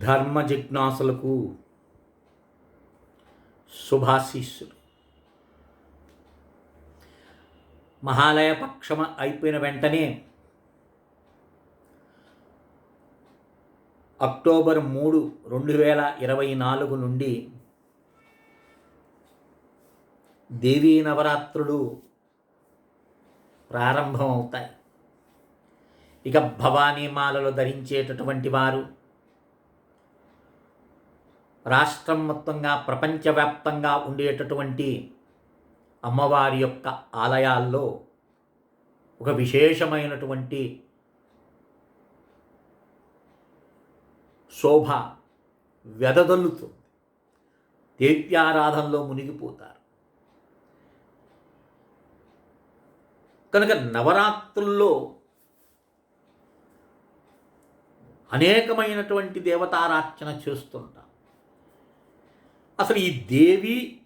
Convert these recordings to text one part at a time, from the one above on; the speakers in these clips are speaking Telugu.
ధర్మ జిజ్ఞాసులకు శుభాశీస్సులు. మహాలయ పక్షమ అయిపోయిన వెంటనే అక్టోబర్ మూడు రెండు వేల ఇరవై నాలుగు నుండి దేవీ నవరాత్రులు ప్రారంభమవుతాయి. ఇక భవానీ మాలలు ధరించేటటువంటి వారు రాష్ట్రం మొత్తంగా ప్రపంచవ్యాప్తంగా ఉండేటటువంటి అమ్మవారి యొక్క ఆలయాల్లో ఒక విశేషమైనటువంటి శోభ వెదదల్లుతుంది దేవ్యారాధనలో మునిగిపోతారు. కనుక నవరాత్రుల్లో అనేకమైనటువంటి దేవతారాచన చేస్తుంటారు. అసలు ఈ దేవి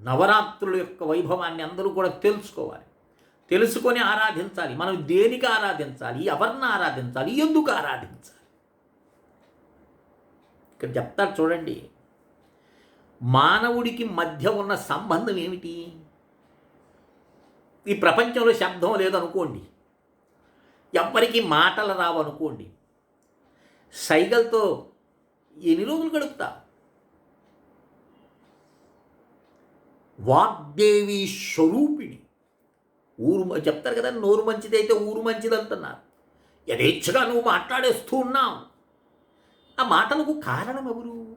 నవరాత్రుల యొక్క వైభవాన్ని అందరూ కూడా తెలుసుకోవాలి. తెలుసుకొని ఆరాధించాలి. మనం దేనికి ఆరాధించాలి? ఎవరిని ఆరాధించాలి? ఎందుకు ఆరాధించాలి? ఇక్కడ చెప్తారు చూడండి. మానవుడికి మధ్య ఉన్న సంబంధం ఏమిటి? ఈ ప్రపంచంలో శబ్దం లేదనుకోండి. ఎవ్వరికి మాటలు రావనుకోండి. సైగల్తో సైగలతో ఎన్ని రోజులు గడుపుతా వాగ్దేవి స్వరూపిణి. ఊరు చెప్తారు కదా నోరు మంచిదైతే ఊరు మంచిది అంటున్నారు యథేచ్ఛగా నువ్వు మాట్లాడేస్తూ ఉన్నావు. ఆ మాటలకు కారణం ఎవరు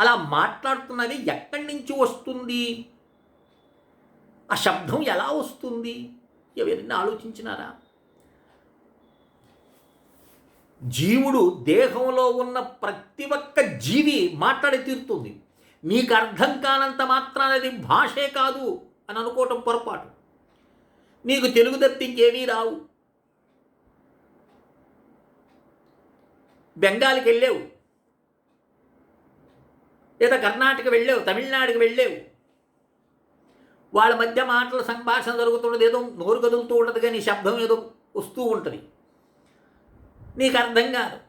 అలా మాట్లాడుతున్నది ఎక్కడి నుంచి వస్తుంది? ఆ శబ్దం ఎలా వస్తుంది? ఎవరైనా ఆలోచించినారా? జీవుడు దేహంలో ఉన్న ప్రతి ఒక్క జీవి మాట్లాడి తీరుతుంది. నీకు అర్థం కానంత మాత్రానది భాషే కాదు అని అనుకోవటం పొరపాటు. నీకు తెలుగు తప్పించేమీ రావు. బెంగాల్కి వెళ్ళావు. లేదా కర్ణాటక వెళ్ళావు తమిళనాడుకి వెళ్ళావు. వాళ్ళ మధ్య మాటల సంభాషణ జరుగుతున్నది ఏదో నోరు కదులుతూ ఉంటుంది కానీ శబ్దం ఏదో వస్తూ ఉంటుంది. నీకు అర్థం కాదు.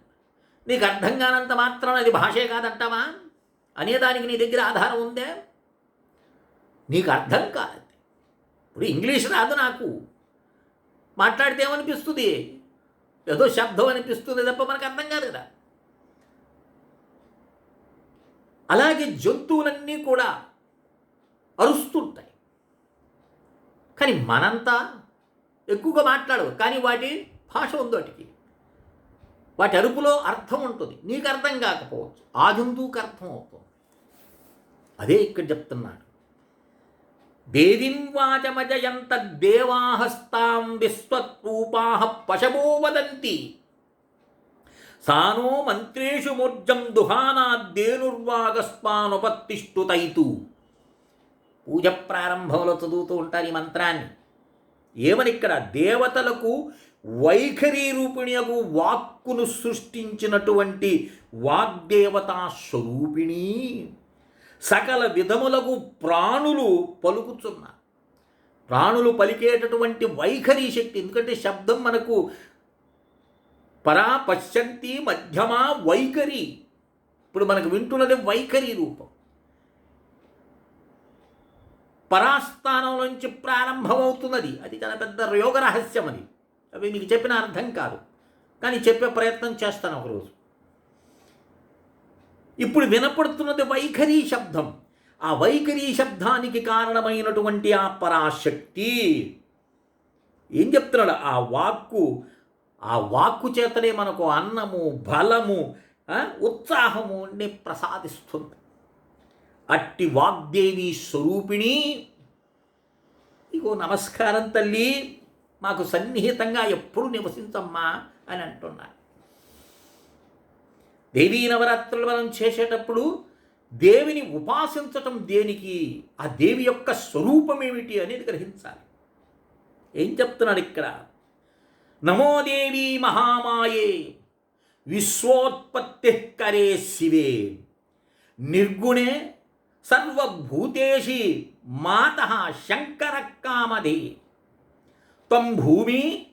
నీకు అర్థం కానంత మాత్రం అది భాషే కాదంటావా? అనేదానికి నీ దగ్గర ఆధారం ఉందే? నీకు అర్థం కాదు. ఇప్పుడు ఇంగ్లీష్ రాదు నాకు. మాట్లాడితే ఏమనిపిస్తుంది? ఏదో శబ్దం అనిపిస్తుంది తప్ప మనకు అర్థం కాదు కదా. అలాగే జంతువులన్నీ కూడా అరుస్తుంటాయి. కానీ మనంతా ఎక్కువగా మాట్లాడవు. కానీ వాటి భాష ఉంది వాటికి. వాటి అరుపులో అర్థం ఉంటుంది. నీకు అర్థం కాకపోవచ్చు. ఆ జంతువుకి అర్థం అవుతుంది. అదే ఇక్కడ చెప్తున్నాడు. దేవీం వాచమజయంత దేవాహస్తాం విశ్వరూపా పశవో వదంతి సానో మంత్రేషు మూర్జం దుహానాద్దేనుర్వాగస్మానుపత్తిష్టుతైతు పూజ ప్రారంభంలో చదువుతూ ఉంటారు ఈ మంత్రాన్ని. ఏమని ఇక్కడ దేవతలకు వైఖరి రూపిణియకు వాక్కును సృష్టించినటువంటి వాగ్దేవతా స్వరూపిణి. సకల విధములకు ప్రాణులు పలుకుతున్నారు ప్రాణులు పలికేటటువంటి వైఖరి శక్తి ఎందుకంటే శబ్దం మనకు పరా పశ్చంతి మధ్యమా వైఖరి. ఇప్పుడు మనకు వింటున్నది వైఖరి రూపం. పరాస్థానం నుంచి ప్రారంభమవుతున్నది. అది చాలా పెద్ద యోగ రహస్యం అది అవి మీకు చెప్పిన అర్థం కాదు. కానీ చెప్పే ప్రయత్నం చేస్తాను ఒకరోజు. ఇప్పుడు వినపడుతున్నది వైఖరి శబ్దం. ఆ వైఖరి శబ్దానికి కారణమైనటువంటి ఆ పరాశక్తి. ఏం చెప్తున్నాడు? ఆ వాక్కు ఆ వాక్కు చేతనే మనకు అన్నము బలము ఉత్సాహము అన్ని ప్రసాదిస్తుంది. అట్టి వాగ్దేవి స్వరూపిణి ఇగో నమస్కారం తల్లి మాకు సన్నిహితంగా ఎప్పుడు నివసించమ్మా అని అంటున్నారు దేవీ నవరాత్రులు మనం చేసేటప్పుడు దేవిని ఉపాసించటం దేనికి? ఆ దేవి యొక్క స్వరూపం ఏమిటి అనేది గ్రహించాలి. ఏం చెప్తున్నాడు ఇక్కడ? నమోదేవి మహామాయే విశ్వోత్పత్తి కరే శివే. నిర్గుణే సర్వభూతేషి మాత శంకరకామధి త్వం భూమి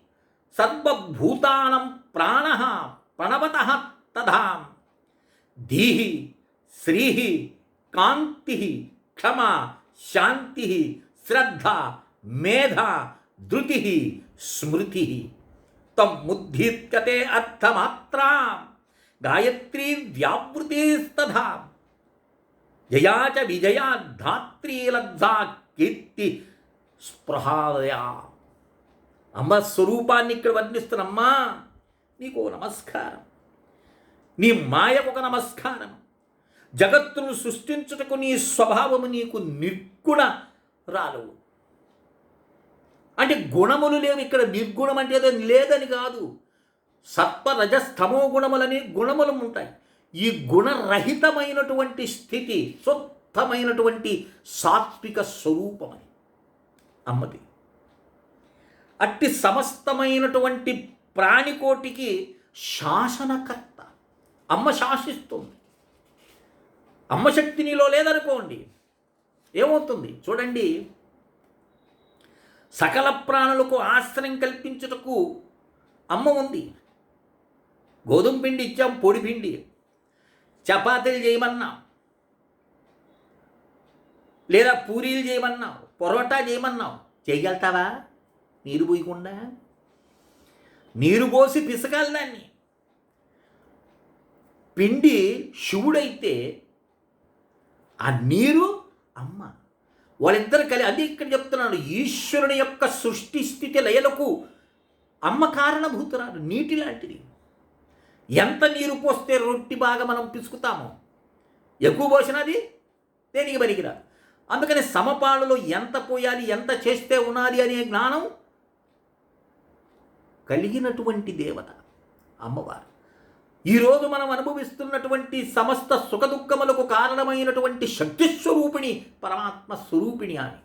సర్వభూతానం ప్రాణ ప్రణవత తథా. ధీహి శ్రీ కాంతి క్షమ శాంతి శ్రద్ధ మేధ ధృతి స్మృతి తముద్ధీప్యతే అర్థమాత్రా గాయత్రీ వ్యావృతేస్తథా జయా చ విజయా ధాత్రీ లబ్ధా కీర్తి స్పృహాదయా అమ్మ స్వరూపాన్ని ఇక్కడ వర్ణిస్తున్నమ్మా నీకు నమస్కారం నీ మాయకు ఒక నమస్కారం జగత్తును సృష్టించుటకు నీ స్వభావము నీకు నిర్గుణ రాలవు. అంటే గుణములు లేవు ఇక్కడ. నిర్గుణం అంటే ఏదో లేదని కాదు. సత్వరజస్తమో గుణములని గుణములు ఉంటాయి. ఈ గుణరహితమైనటువంటి స్థితి శుద్ధమైనటువంటి సాత్విక స్వరూపమని. అమ్మది. అట్టి సమస్తమైనటువంటి ప్రాణికోటికి శాసనకర్త. అమ్మ శాసిస్తుంది. అమ్మ శక్తి నీలో లేదనుకోండి ఏమవుతుంది? చూడండి. సకల ప్రాణులకు ఆశ్రయం కల్పించుటకు అమ్మ ఉంది. గోధుమ పిండి ఇచ్చాం పొడి పిండి. చపాతీలు చేయమన్నాం. లేదా పూరీలు చేయమన్నావు పొరోటా చేయమన్నావు చేయగలుగుతావా? నీరు పోయకుండా. నీరు పోసి పిసకాలి దాన్ని. పిండి శివుడైతే ఆ నీరు అమ్మ. వాళ్ళిద్దరు కలి అది ఇక్కడ చెప్తున్నాను ఈశ్వరుని యొక్క సృష్టి స్థితి లయలకు అమ్మ కారణభూతురాలు నీటి లాంటిది. ఎంత నీరు పోస్తే రొట్టి బాగా మనం పిసుకుతామో? ఎక్కువ పోసినది దేనికి పనికిరాదు. అందుకని సమపాలలో ఎంత పోయాలి ఎంత చేస్తే ఉన్నది అనే జ్ఞానం కలిగినటువంటి దేవత అమ్మవారు. ఈరోజు మనం అనుభవిస్తున్నటువంటి సమస్త సుఖదుఖములకు కారణమైనటువంటి శక్తి స్వరూపిణి పరమాత్మ స్వరూపిణి అని.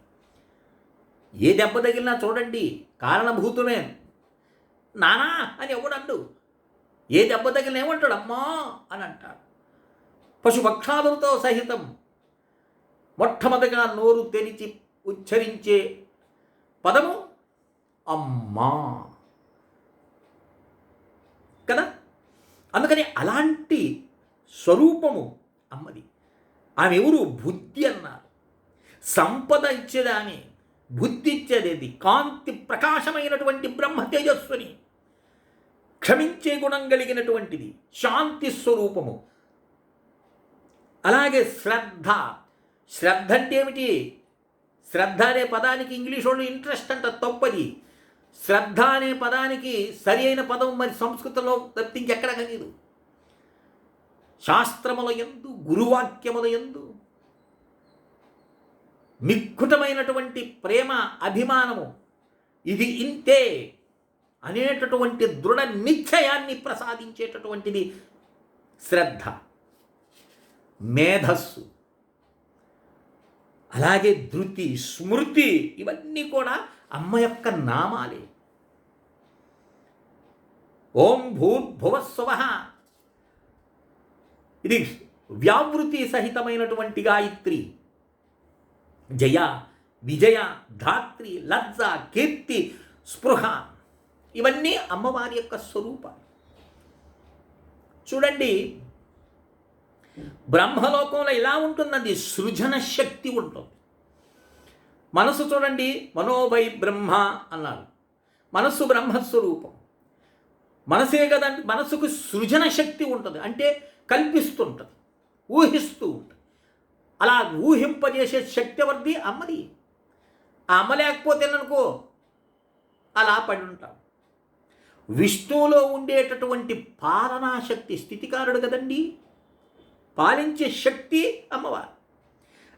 ఏ దెబ్బ తగిలినా చూడండి కారణభూతమే. నానా అని ఎవడండు ఏ దెబ్బ తగిలిన ఏమంటాడు? అమ్మా అని అంటాడు. పశుపక్షాదులతో సహితం మొట్టమొదటిగా నోరు తెరిచి ఉచ్చరించే పదము అమ్మా. కదా? అందుకని అలాంటి స్వరూపము అమ్మది. ఆమె ఎవరు బుద్ధి అన్నారు. సంపద ఇచ్చేది ఆమె బుద్ధి ఇచ్చేది కాంతి ప్రకాశమైనటువంటి బ్రహ్మ తేజస్సుని. క్షమించే గుణం కలిగినటువంటిది శాంతి స్వరూపము. అలాగే శ్రద్ధ. శ్రద్ధ అంటే ఏమిటి? శ్రద్ధ అనే పదానికి ఇంగ్లీష్ వాళ్ళు ఇంట్రెస్ట్ అంట తప్పది. శ్రద్ధ అనే పదానికి సరి అయిన పదం మరి సంస్కృతంలో తప్పించి ఎక్కడ కలిగదు శాస్త్రముల ఎందు గురువాక్యముల ఎందు నిక్కుటమైనటువంటి ప్రేమ అభిమానము ఇది ఇంతే అనేటటువంటి దృఢ నిశ్చయాన్ని ప్రసాదించేటటువంటిది శ్రద్ధ మేధస్సు అలాగే ధృతి స్మృతి ఇవన్నీ కూడా అమ్మ యొక్క నామాలే. ఓం భూర్భువస్వ ఇది వ్యావృతి సహితమైనటువంటి గాయత్రి. జయ విజయ ధాత్రి లజ్జ కీర్తి స్పృహ ఇవన్నీ అమ్మవారి యొక్క స్వరూపాలు. చూడండి బ్రహ్మలోకంలో ఇలా ఉంటుందండి సృజన శక్తి ఉంటుంది. మనసు చూడండి మనోభై బ్రహ్మ అన్నారు. మనస్సు బ్రహ్మస్వరూపం మనసే కదండి మనసుకు సృజన శక్తి ఉంటుంది. అంటే కల్పిస్తుంటుంది ఊహిస్తూ ఉంటుంది. అలా ఊహింపజేసే శక్తి ఎవరిది? అమ్మది. ఆ అమ్మ లేకపోతే అనుకో అలా పడి ఉంటాం. విష్ణువులో ఉండేటటువంటి పాలనా శక్తి స్థితికారుడు కదండి. పాలించే శక్తి అమ్మవారు.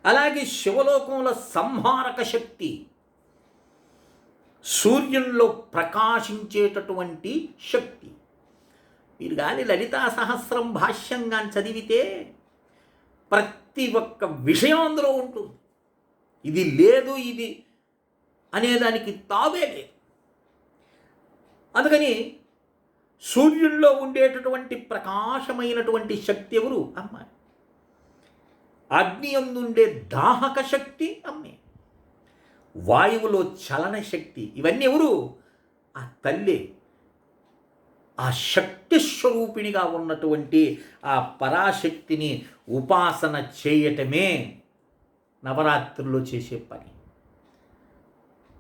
అలాగే శివలోకంలో సంహారక శక్తి. సూర్యుల్లో ప్రకాశించేటటువంటి శక్తి. మీరు కానీ లలితా సహస్రం భాష్యంగా చదివితే ప్రతి ఒక్క విషయం అందులో ఉంటుంది. ఇది లేదు ఇది అనేదానికి తావే లేదు. అందుకని సూర్యుల్లో ఉండేటటువంటి ప్రకాశమైనటువంటి శక్తి ఎవరు? అమ్మాయి. అగ్ని అందుండే దాహక శక్తి అమ్మే. వాయువులో చలన శక్తి ఇవన్నీ ఎవరు? ఆ తల్లి. ఆ శక్తి స్వరూపిణిగా ఉన్నటువంటి ఆ పరాశక్తిని ఉపాసన చేయటమే నవరాత్రుల్లో చేసే పని.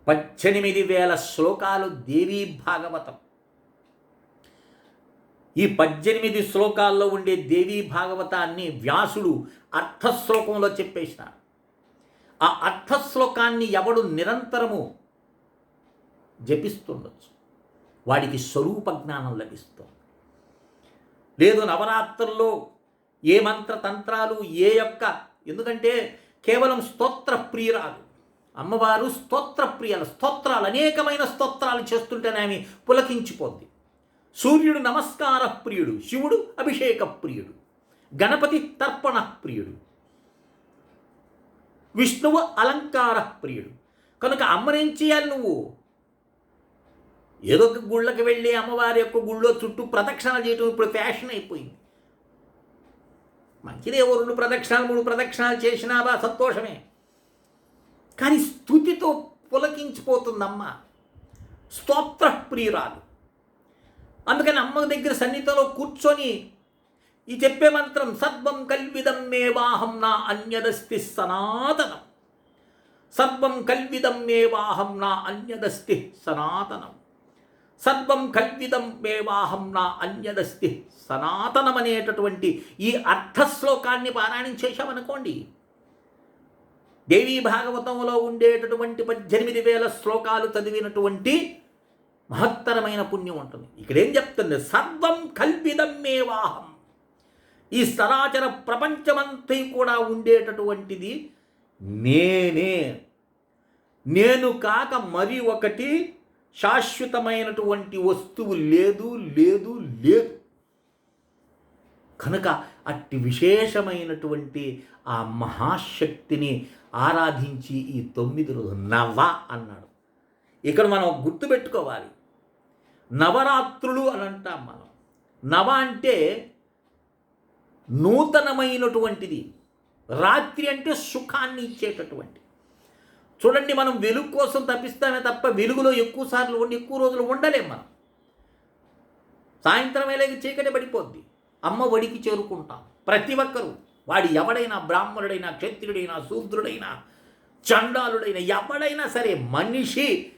పద్దెనిమిది వేల శ్లోకాలు దేవీ భాగవతం. ఈ పద్దెనిమిది శ్లోకాల్లో ఉండే దేవీ భాగవతాన్ని వ్యాసుడు అర్థశ్లోకంలో చెప్పేసిన ఆ అర్థశ్లోకాన్ని ఎవడు నిరంతరము జపిస్తుండొచ్చు. వాడికి స్వరూప జ్ఞానం లభిస్తుంది. లేదు నవరాత్రుల్లో ఏ మంత్ర తంత్రాలు ఏ యొక్క ఎందుకంటే కేవలం స్తోత్ర ప్రియురాలు అమ్మవారు స్తోత్ర ప్రియుల స్తోత్రాలు అనేకమైన స్తోత్రాలు చేస్తుంటేనే ఆమె పులకించిపోద్ది. సూర్యుడు నమస్కార ప్రియుడు శివుడు అభిషేక ప్రియుడు గణపతి తర్పణ ప్రియుడు. విష్ణువు అలంకార ప్రియుడు. కనుక అమ్మనేం చేయాలి నువ్వు? ఏదో ఒక గుళ్ళకి వెళ్ళి అమ్మవారి యొక్క గుళ్ళో చుట్టూ ప్రదక్షిణాలు చేయటం ఇప్పుడు ఫ్యాషన్ అయిపోయింది. మంచిదే ఓ రెండు ప్రదక్షిణాలు మూడు ప్రదక్షిణాలు చేసినావా సంతోషమే. కానీ స్థుతితో పులకించిపోతుందమ్మ. స్తోత్ర ప్రియురాలు అందుకని అమ్మ దగ్గర సన్నిధిలో కూర్చొని ఈ చెప్పే మంత్రం సర్వం కల్విదం మేవాహం నా అన్యదస్తి సనాతనం. సర్వం కల్విదం మేవాహం నా అన్యదస్తి సనాతనం. సర్వం కల్విదం మేవాహం నా అన్యదస్తి సనాతనం అనేటటువంటి ఈ అర్థశ్లోకాన్ని పారాయణం చేశామనుకోండి. దేవీ భాగవతంలో ఉండేటటువంటి పద్దెనిమిది వేల శ్లోకాలు చదివినటువంటి మహత్తరమైన పుణ్యం ఉంటుంది. ఇక్కడేం చెప్తుంది? సర్వం కల్పిదం మేవాహం ఈ సరాచర ప్రపంచమంతా కూడా ఉండేటటువంటిది నేనే. నేను కాక మరి ఒకటి శాశ్వతమైనటువంటి వస్తువు లేదు లేదు లేదు. కనుక అట్టి విశేషమైనటువంటి ఆ మహాశక్తిని ఆరాధించి ఈ తొమ్మిది రోజులు నవ అన్నాడు. ఇక్కడ మనం గుర్తుపెట్టుకోవాలి. నవరాత్రులు అని అంటాం మనం. నవ అంటే నూతనమైనటువంటిది. రాత్రి అంటే సుఖాన్ని ఇచ్చేటటువంటి చూడండి మనం వెలుగు కోసం తప్పిస్తామే తప్ప వెలుగులో ఎక్కువ సార్లు ఉండి ఎక్కువ రోజులు ఉండలేం మనం. సాయంత్రం వేళకి చీకటి పడిపోద్ది. అమ్మ ఒడికి చేరుకుంటాం. ప్రతి ఒక్కరూ వాడి ఎవడైనా బ్రాహ్మణుడైనా క్షత్రియుడైనా శూద్రుడైనా చండాలుడైనా ఎవడైనా సరే మనిషి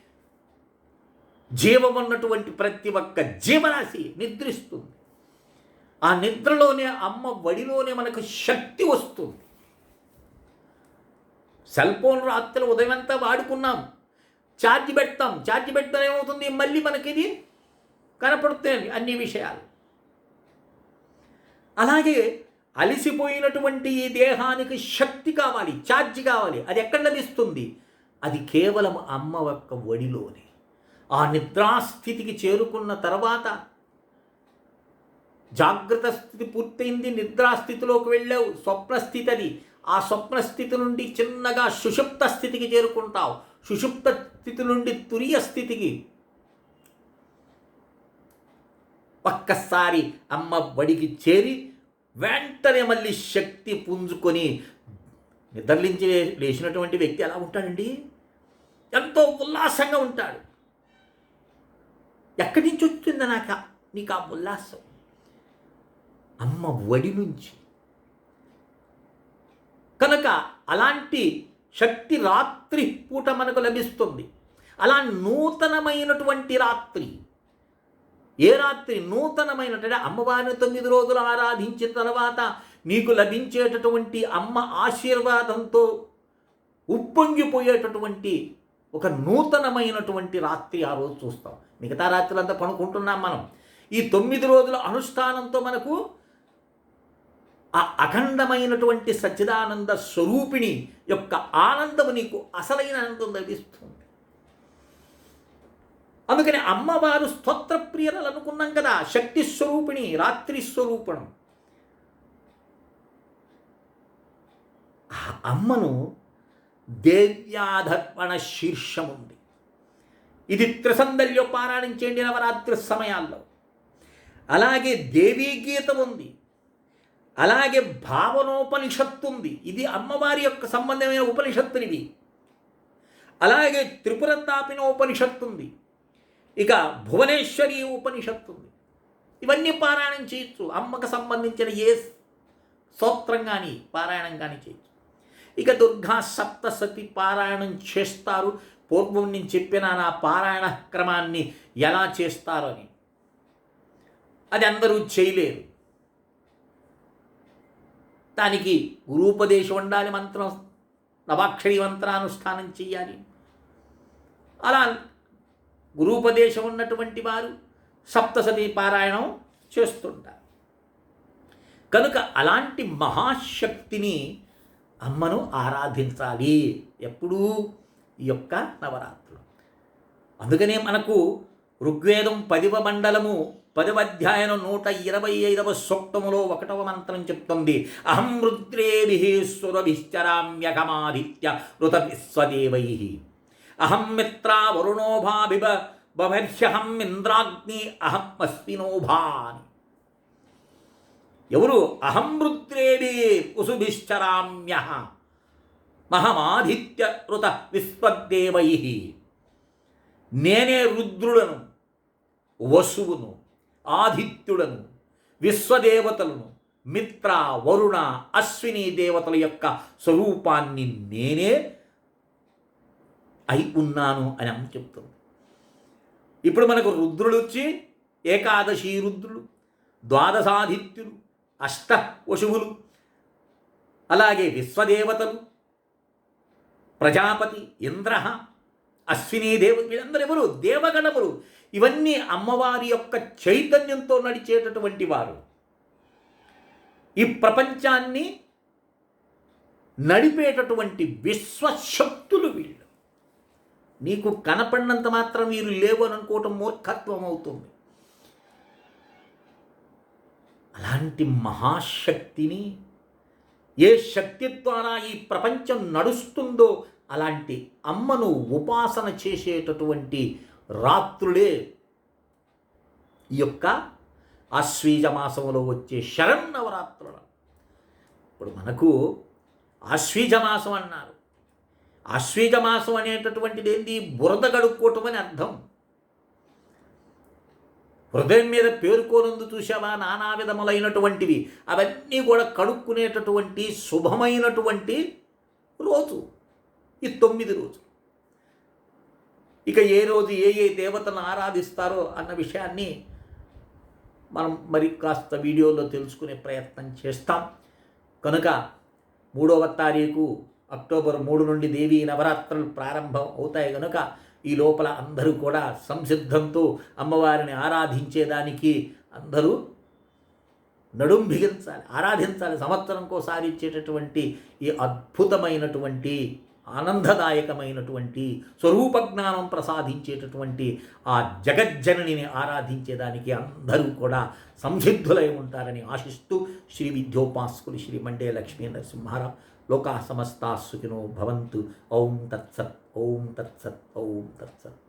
జీవమున్నటువంటి ప్రతి ఒక్క జీవరాశి నిద్రిస్తుంది. ఆ నిద్రలోనే అమ్మ వడిలోనే మనకు శక్తి వస్తుంది. సెల్ ఫోన్ రాత్రి ఉదయం అంతా వాడుకున్నాం. ఛార్జ్ పెడతాం. ఛార్జ్ పెడతాం ఏమవుతుంది? మళ్ళీ మనకి ఇది కనపడుతుంది అన్ని విషయాలు. అలాగే అలిసిపోయినటువంటి ఈ దేహానికి శక్తి కావాలి ఛార్జ్ కావాలి. అది ఎక్కడ లభిస్తుంది? అది కేవలం అమ్మ యొక్క ఒడిలోనే ఆ నిద్రాస్థితికి చేరుకున్న తర్వాత జాగ్రత్త స్థితి పూర్తయింది నిద్రాస్థితిలోకి వెళ్ళావు స్వప్నస్థితి అది ఆ స్వప్నస్థితి నుండి చిన్నగా సుషుప్త స్థితికి చేరుకుంటావు. సుషుప్త స్థితి నుండి తురియ స్థితికి. ఒక్కసారి అమ్మ బడికి చేరి వెంటనే మళ్ళీ శక్తి పుంజుకొని నిద్రలించి లేచినటువంటి వ్యక్తి ఎలా ఉంటాడండి? ఎంతో ఉల్లాసంగా ఉంటాడు. ఎక్కడి నుంచి వచ్చింది నాకు నీకు ఆ ఉల్లాసం? అమ్మ వడి నుంచి. కనుక అలాంటి శక్తి రాత్రి పూట మనకు లభిస్తుంది. అలా నూతనమైనటువంటి రాత్రి. ఏ రాత్రి నూతనమైనటువంటి అమ్మవారిని తొమ్మిది రోజులు ఆరాధించిన తర్వాత నీకు లభించేటటువంటి అమ్మ ఆశీర్వాదంతో ఉప్పొంగిపోయేటటువంటి ఒక నూతనమైనటువంటి రాత్రి ఆ రోజు చూస్తాం. మిగతా రాత్రులంతా పనుకుంటున్నాం మనం. ఈ తొమ్మిది రోజుల అనుష్ఠానంతో మనకు ఆ అఖండమైనటువంటి సచ్చిదానంద స్వరూపిణి యొక్క ఆనందము నీకు అసలైన ఆనందం లభిస్తుంది. అందుకని అమ్మవారు స్తోత్ర ప్రియలు అనుకున్నాం కదా శక్తి స్వరూపిణి రాత్రి స్వరూపణం. ఆ అమ్మను దేవ్యాధర్పణ శీర్షం ఉంది ఇది త్రిసందర్యో పారాయణం చేయండి నవరాత్రి సమయాల్లో. అలాగే దేవీ గీతం ఉంది అలాగే భావనోపనిషత్తు ఉంది ఇది అమ్మవారి యొక్క సంబంధమైన ఉపనిషత్తునివి అలాగే త్రిపురతాపిన ఉపనిషత్తు ఉంది ఇక భువనేశ్వరి ఉపనిషత్తు ఉంది ఇవన్నీ పారాయణం చేయొచ్చు. అమ్మకు సంబంధించిన ఏ స్తోత్రం కానీ పారాయణం కానీ చేయొచ్చు. ఇక దుర్గా సప్తసతి పారాయణం చేస్తారు. పూర్వం నేను చెప్పిన నా పారాయణ క్రమాన్ని ఎలా చేస్తారని. అని అది అందరూ చేయలేరు. దానికి గురూపదేశం ఉండాలి మంత్రం నవాక్షరి మంత్రానుష్ఠానం చేయాలి అలా గురూపదేశం ఉన్నటువంటి వారు సప్తసతి పారాయణం చేస్తుంటారు. కనుక అలాంటి మహాశక్తిని అమ్మను ఆరాధించాలి ఎప్పుడూ ఈ యొక్క నవరాత్రులు. అందుకనే మనకు ఋగ్వేదం పదివ మండలము పదవ అధ్యాయం నూట ఇరవై ఐదవ సూక్తములో ఒకటవ మంత్రం చెప్తుంది. అహం రుద్రేభి సురభిశ్చరామ్యకమాదిత్య ఋత విశ్వదేవై అహం మిత్రా వరుణోభాభిబ బభర్ష్యహం ఇంద్రాగ్ని అహం అస్మినోభాని ఎవరు? అహం రుద్రేభి కుసుభిశ్చరామ్య. మహమాదిత్య ఋత విశ్వదేవై నేనే రుద్రులను వసువును ఆదిత్యుడను విశ్వదేవతలను మిత్ర వరుణ అశ్విని దేవతల యొక్క స్వరూపాన్ని నేనే అయి ఉన్నాను అని అమ్మ చెప్తుంది. ఇప్పుడు మనకు రుద్రులు వచ్చి ఏకాదశి రుద్రులు ద్వాదశాదిత్యులు అష్ట వశువులు అలాగే విశ్వదేవతలు ప్రజాపతి ఇంద్ర అశ్విని దేవ వీళ్ళందరూ ఎవరు? దేవగణములు. ఇవన్నీ అమ్మవారి యొక్క చైతన్యంతో నడిచేటటువంటి వారు. ఈ ప్రపంచాన్ని నడిపేటటువంటి విశ్వశక్తులు వీళ్ళు. నీకు కనపడినంత మాత్రం వీరు లేవు అని అనుకోవటం మూర్ఖత్వం అవుతుంది. అలాంటి మహాశక్తిని ఏ శక్తి ద్వారా ఈ ప్రపంచం నడుస్తుందో అలాంటి అమ్మను ఉపాసన చేసేటటువంటి రాత్రులే ఈ యొక్క ఆశ్వీజ మాసంలో వచ్చే శరన్నవరాత్రులు ఇప్పుడు మనకు ఆశ్వీజ మాసం అన్నారు. ఆశ్వీజ మాసం అనేటటువంటిది ఏంది? బురద గడుక్కోవటం అని అర్థం. హృదయం మీద పేరుకోనందు చూసావా నానా విధములైనటువంటివి. అవన్నీ కూడా కడుక్కునేటటువంటి శుభమైనటువంటి రోజు. ఈ తొమ్మిది రోజు ఇక ఏ రోజు ఏ ఏ దేవతను ఆరాధిస్తారో అన్న విషయాన్ని మనం మరి కాస్త వీడియోలో తెలుసుకునే ప్రయత్నం చేస్తాం. కనుక మూడవ తారీఖు అక్టోబర్ మూడు నుండి దేవీ నవరాత్రులు ప్రారంభం అవుతాయి కనుక ఈ లోపల అందరూ కూడా సంసిద్ధంతో అమ్మవారిని ఆరాధించేదానికి అందరూ నడుం బిగించాలి ఆరాధించాలి. సంవత్సరంకోసారి ఇచ్చేటటువంటి ఈ అద్భుతమైనటువంటి ఆనందదాయకమైనటువంటి స్వరూపజ్ఞానం ప్రసాదించేటటువంటి ఆ జగజ్జననిని ఆరాధించేదానికి అందరూ కూడా సంసిద్ధులై ఉంటారని ఆశిస్తూ శ్రీ విద్యోపాస్కులు శ్రీ మండే లక్ష్మీ నరసింహారావు లోకా సమస్తా సుఖినో భవంతు. ఓం తత్సత్ ఓం తత్సత్ ఓం తత్సత్.